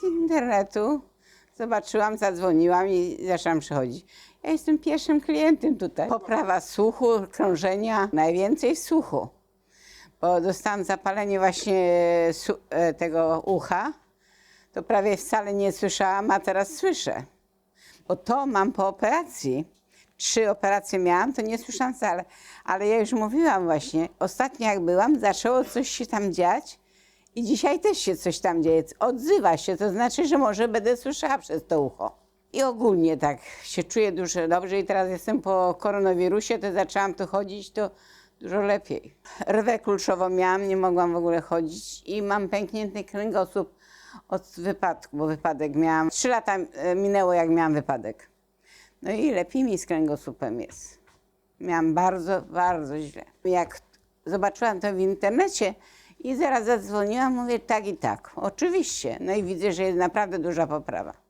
Z internetu zobaczyłam, zadzwoniłam i zaczęłam przychodzić. Ja jestem pierwszym klientem tutaj. Poprawa słuchu, krążenia, najwięcej słuchu. Bo dostałam zapalenie właśnie e, tego ucha, to prawie wcale nie słyszałam, a teraz słyszę. Bo to mam po operacji. Trzy operacje miałam, to nie słyszałam wcale. Ale ja już mówiłam właśnie, ostatnio jak byłam, zaczęło coś się tam dziać i dzisiaj też się coś tam dzieje. Odzywa się, to znaczy, że może będę słyszała przez to ucho. I ogólnie tak się czuję dużo dobrze i teraz jestem po koronawirusie, to zaczęłam tu chodzić, to dużo lepiej. Rwę kluczową miałam, nie mogłam w ogóle chodzić i mam pęknięty kręgosłup od wypadku, bo wypadek miałam. Trzy lata e, minęło, jak miałam wypadek. No i lepiej mi z kręgosłupem jest. Miałam bardzo, bardzo źle. Jak zobaczyłam to w internecie i zaraz zadzwoniłam, mówię tak i tak. Oczywiście. No i widzę, że jest naprawdę duża poprawa.